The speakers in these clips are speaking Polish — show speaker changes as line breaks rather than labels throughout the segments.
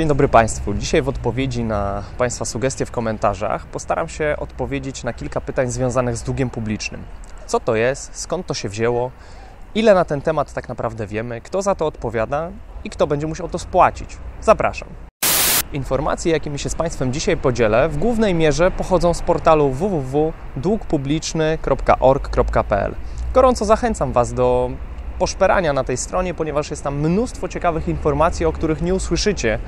Dzień dobry Państwu. Dzisiaj w odpowiedzi na Państwa sugestie w komentarzach postaram się odpowiedzieć na kilka pytań związanych z długiem publicznym. Co to jest, skąd to się wzięło, ile na ten temat tak naprawdę wiemy, kto za to odpowiada i kto będzie musiał to spłacić. Zapraszam. Informacje, jakimi się z Państwem dzisiaj podzielę, w głównej mierze pochodzą z portalu www.długpubliczny.org.pl. Gorąco zachęcam Was do poszperania na tej stronie, ponieważ jest tam mnóstwo ciekawych informacji, o których nie usłyszycie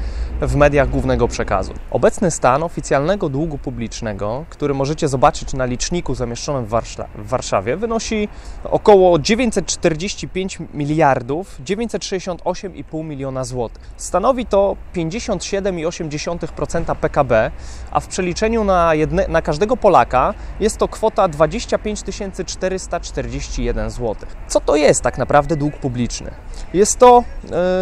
w mediach głównego przekazu. Obecny stan oficjalnego długu publicznego, który możecie zobaczyć na liczniku zamieszczonym w, w Warszawie, wynosi około 945 miliardów 968,5 miliona złotych. Stanowi to 57,8% PKB, a w przeliczeniu na, jedne, na każdego Polaka jest to kwota 25 441 zł. Co to jest tak naprawdę? Naprawdę dług publiczny. Jest to,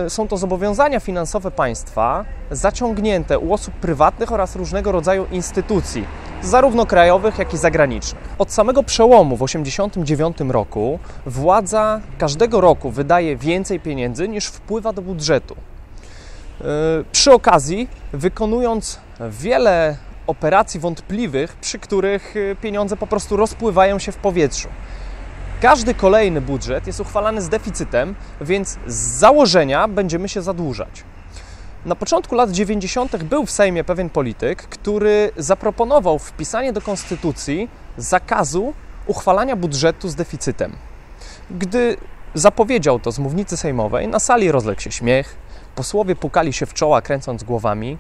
y, są to zobowiązania finansowe państwa zaciągnięte u osób prywatnych oraz różnego rodzaju instytucji, zarówno krajowych, jak i zagranicznych. Od samego przełomu w 1989 roku władza każdego roku wydaje więcej pieniędzy niż wpływa do budżetu. Y, przy okazji, wykonując wiele operacji wątpliwych, przy których y, pieniądze po prostu rozpływają się w powietrzu. Każdy kolejny budżet jest uchwalany z deficytem, więc z założenia będziemy się zadłużać. Na początku lat 90. był w Sejmie pewien polityk, który zaproponował wpisanie do konstytucji zakazu uchwalania budżetu z deficytem. Gdy zapowiedział to z mównicy sejmowej, na sali rozległ się śmiech, posłowie pukali się w czoła, kręcąc głowami,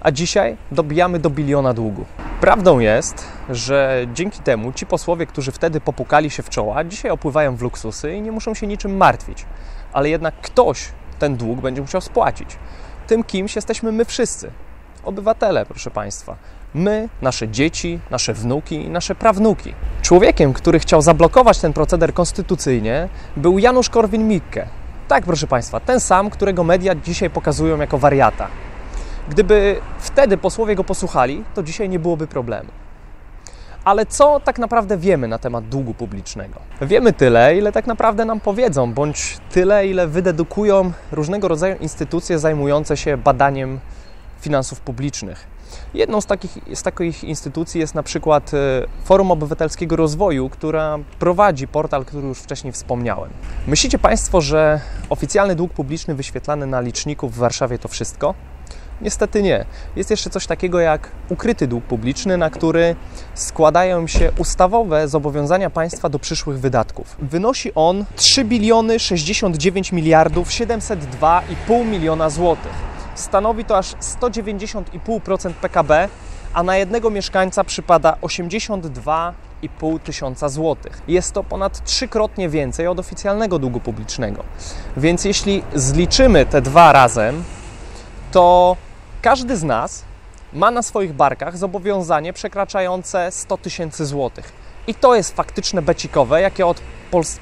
a dzisiaj dobijamy do biliona długu. Prawdą jest, że dzięki temu ci posłowie, którzy wtedy popukali się w czoła, dzisiaj opływają w luksusy i nie muszą się niczym martwić. Ale jednak ktoś ten dług będzie musiał spłacić. Tym kimś jesteśmy my wszyscy. Obywatele, proszę Państwa. My, nasze dzieci, nasze wnuki i nasze prawnuki. Człowiekiem, który chciał zablokować ten proceder konstytucyjnie, był Janusz Korwin-Mikke. Tak, proszę Państwa, ten sam, którego media dzisiaj pokazują jako wariata. Gdyby wtedy posłowie go posłuchali, to dzisiaj nie byłoby problemu. Ale co tak naprawdę wiemy na temat długu publicznego? Wiemy tyle, ile tak naprawdę nam powiedzą, bądź tyle, ile wydedukują różnego rodzaju instytucje zajmujące się badaniem finansów publicznych. Jedną z takich, z takich instytucji jest na przykład e, Forum Obywatelskiego Rozwoju, która prowadzi portal, który już wcześniej wspomniałem. Myślicie Państwo, że oficjalny dług publiczny wyświetlany na liczniku w Warszawie to wszystko? Niestety nie. Jest jeszcze coś takiego jak ukryty dług publiczny, na który składają się ustawowe zobowiązania państwa do przyszłych wydatków. Wynosi on 3 biliony 69 miliardów 702,5 miliona złotych. Stanowi to aż 190,5% PKB, a na jednego mieszkańca przypada 82,5 tysiąca złotych. Jest to ponad trzykrotnie więcej od oficjalnego długu publicznego. Więc jeśli zliczymy te dwa razem, to każdy z nas ma na swoich barkach zobowiązanie przekraczające 100 tysięcy złotych. I to jest faktyczne becikowe, jakie od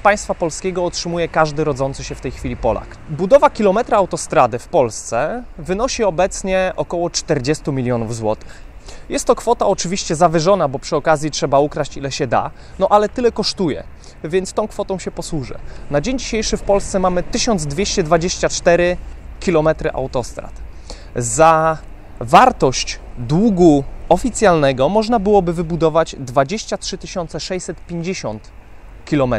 państwa polskiego otrzymuje każdy rodzący się w tej chwili Polak. Budowa kilometra autostrady w Polsce wynosi obecnie około 40 milionów złotych. Jest to kwota oczywiście zawyżona, bo przy okazji trzeba ukraść ile się da, no ale tyle kosztuje, więc tą kwotą się posłużę. Na dzień dzisiejszy w Polsce mamy 1224 kilometry autostrad za wartość długu oficjalnego można byłoby wybudować 23 650 km,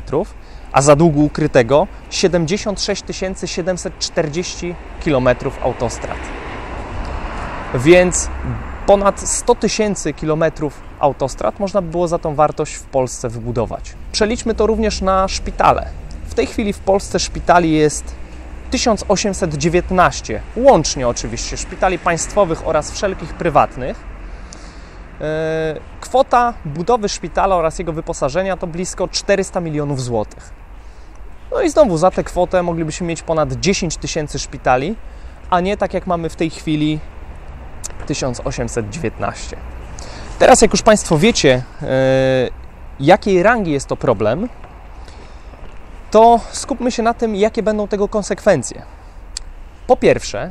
a za długu ukrytego 76 740 km autostrad. Więc ponad 100 tysięcy kilometrów autostrad można by było za tą wartość w Polsce wybudować. Przeliczmy to również na szpitale. W tej chwili w Polsce szpitali jest 1819, łącznie oczywiście, szpitali państwowych oraz wszelkich prywatnych. E, kwota budowy szpitala oraz jego wyposażenia to blisko 400 milionów złotych. No i znowu za tę kwotę moglibyśmy mieć ponad 10 tysięcy szpitali, a nie tak jak mamy w tej chwili 1819. Teraz, jak już Państwo wiecie, e, jakiej rangi jest to problem, to skupmy się na tym, jakie będą tego konsekwencje. Po pierwsze,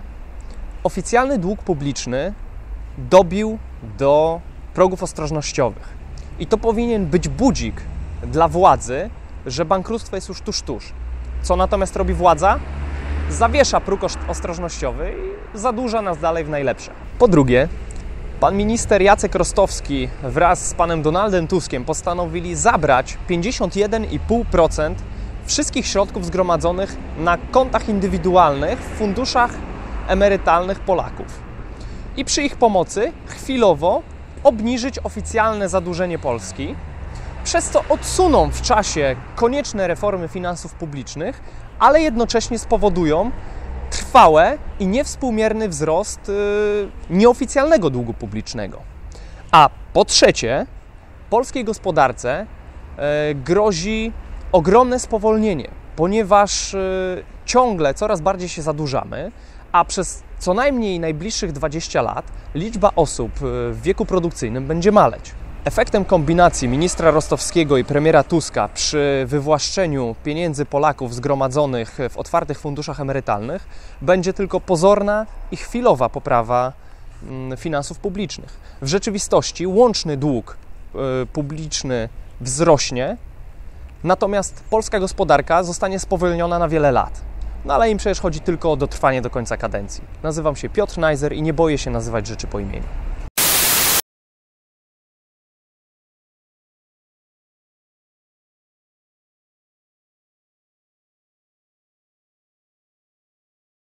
oficjalny dług publiczny dobił do progów ostrożnościowych. I to powinien być budzik dla władzy, że bankructwo jest już tuż, tuż. Co natomiast robi władza? zawiesza próg ostrożnościowy i zadłuża nas dalej w najlepsze. Po drugie, pan minister Jacek Rostowski wraz z panem Donaldem Tuskiem postanowili zabrać 51,5% wszystkich środków zgromadzonych na kontach indywidualnych w funduszach emerytalnych Polaków. I przy ich pomocy chwilowo obniżyć oficjalne zadłużenie Polski, przez co odsuną w czasie konieczne reformy finansów publicznych, ale jednocześnie spowodują trwałe i niewspółmierny wzrost yy, nieoficjalnego długu publicznego. A po trzecie, polskiej gospodarce yy, grozi ogromne spowolnienie, ponieważ yy, ciągle coraz bardziej się zadłużamy, a przez co najmniej najbliższych 20 lat liczba osób w wieku produkcyjnym będzie maleć. Efektem kombinacji ministra Rostowskiego i premiera Tuska przy wywłaszczeniu pieniędzy Polaków zgromadzonych w otwartych funduszach emerytalnych będzie tylko pozorna i chwilowa poprawa mm, finansów publicznych. W rzeczywistości łączny dług y, publiczny wzrośnie, natomiast polska gospodarka zostanie spowolniona na wiele lat. No ale im przecież chodzi tylko o dotrwanie do końca kadencji. Nazywam się Piotr Najzer i nie boję się nazywać rzeczy po imieniu.